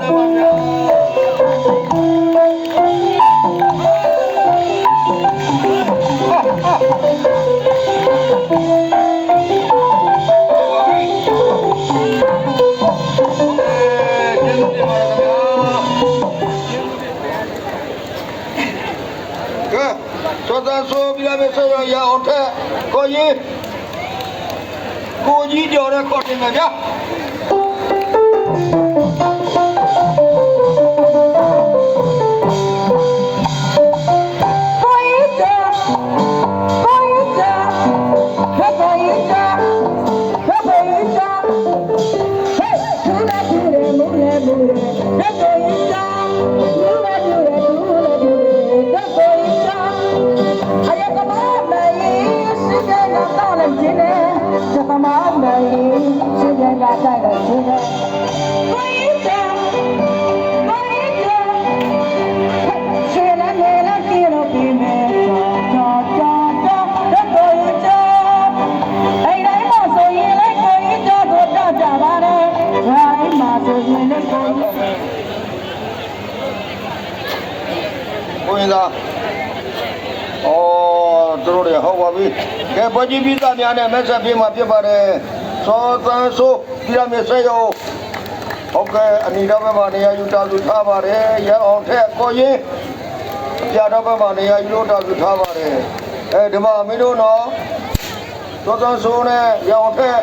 သပါဗျာကျေးဇူးတင်ပါတယ်ခင်ဗျာကဲသောတာဆိုပြရမယ်ဆိုရအောင်ထက်ကိုကြီးကိုကြီးကြော်တဲ့ခေါ်တင်မယ်ဗျာ လေမူလေခက်ကိုရင် ကိုရင်သာအော်သူတို့တွေဟုတ်ပါပြီကဲပေါ်ကြီးပြည်သားများနဲ့မက်ဆက်ပြေးမှာဖြစ်ပါတယ်စောသန်းဆိုပြရမယ်စေရောဟုတ်ကဲ့အနီတော်ဘက်မှာနေရာယူတာလူထားပါတယ်ရအောင်ထက်ကိုရင်ပြတော်ဘက်မှာနေရာယူလို့တာလူထားပါတယ်အဲဒီမှာမင်းတို့နော်စောသန်းဆိုနဲ့ရအောင်ထက်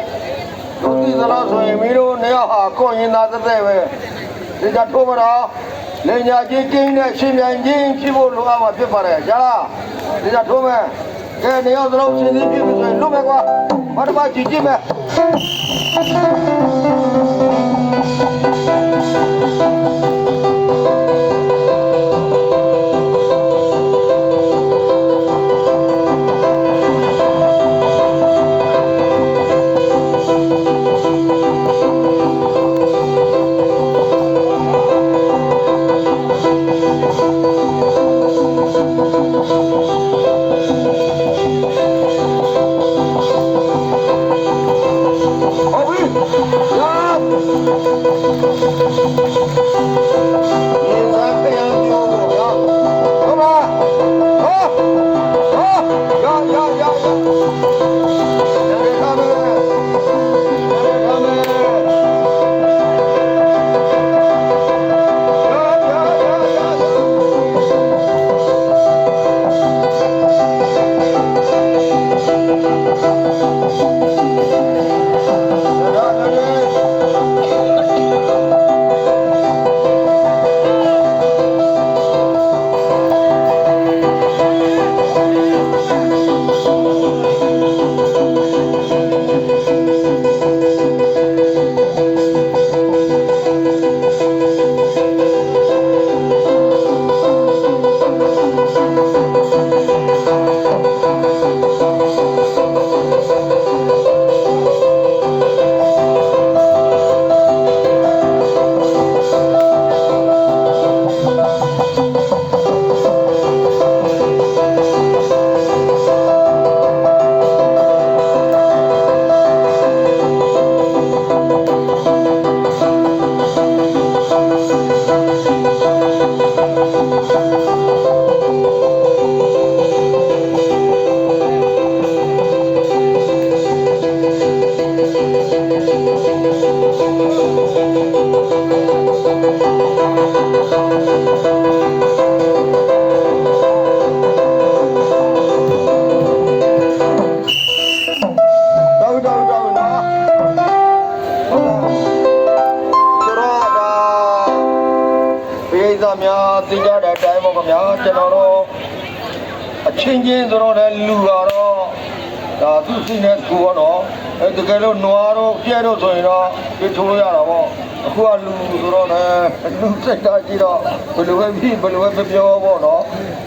တို့ဒီသလားဆိုရင်မင်းတို့နေရာဟာကိုရင်သာတဲ့တဲ့ပဲဒီကထိုးမတော့ လင်ညာကြီးကင်းနဲ့ရှင်ပြန်ချင်းဖြစ်ဖို့လိုအပ်မှာဖြစ်ပါတယ်ကြားလားဒီကထိုးမယ်ကဲနေရာသလုံးရှင်သေးဖြစ်ပြီဆိုရင်လွတ်မယ်ကွာဘာတစ်ပါးကြည့်ကြည့်မယ် များသိကြတဲ့အတိုင်းပေါ့ခင်ဗျာကျွန်တော်တို့အချင်းချင်းဆိုတော့လည်းလူကတော့ဒါသူစိနဲ့သူပေါ့နော် အဲတကယ်လို့နွားတော့ပြဲတော့ဆိုရင်တော့ပြထိုးလို့ရတာပေါ့အခုကလူဆိုတော့လည်းလူစိတ်သားကြီးတော့ဘယ်လိုပဲဖြစ်ဘယ်လိုပဲပြောပေါ့နော်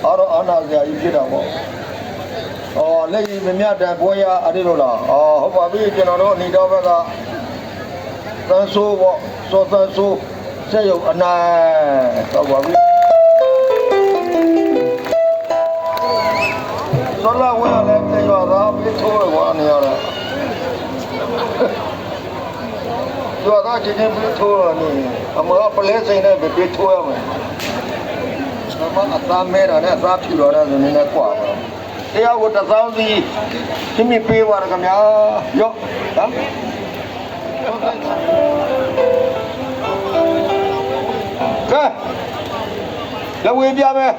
အားတော့အာနာစရာကြီးဖြစ်တာပေါ့။အော်လက်ရည်မမြတ်တဲ့ဘွဲရအဲ့ဒီလိုလား။အော်ဟုတ်ပါပြီကျွန်တော်တို့အနီတော်ဘက်ကသန်းဆိုးပေါ့စောသန်းဆိုးဆက်ရုပ်အနိုင်ဟုတ်ပါပြီ။ဆောလာဝဲလည်းတေရွာသားပြထိုးရဝါနေရတယ်။ရွာ သားချင်းချင်းပြထိုးရနေ။အမေကပလဲစိန်နဲ့ပဲပြေးထိုးရမယ်အမအသားမဲတာနဲ့အသားဖြူတော့တဲ့ဆိုနေနဲ့ကွာပါတရားကိုတစ်သောင်းစီခိမိပေးပါရခင်ဗျာရော့ဟမ်ကဲလက်ဝေးပြမယ်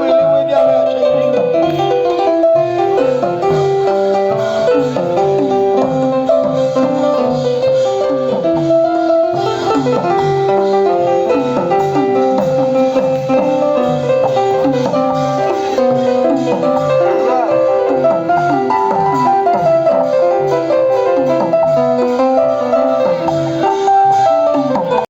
ဝေးဝေးပြမယ်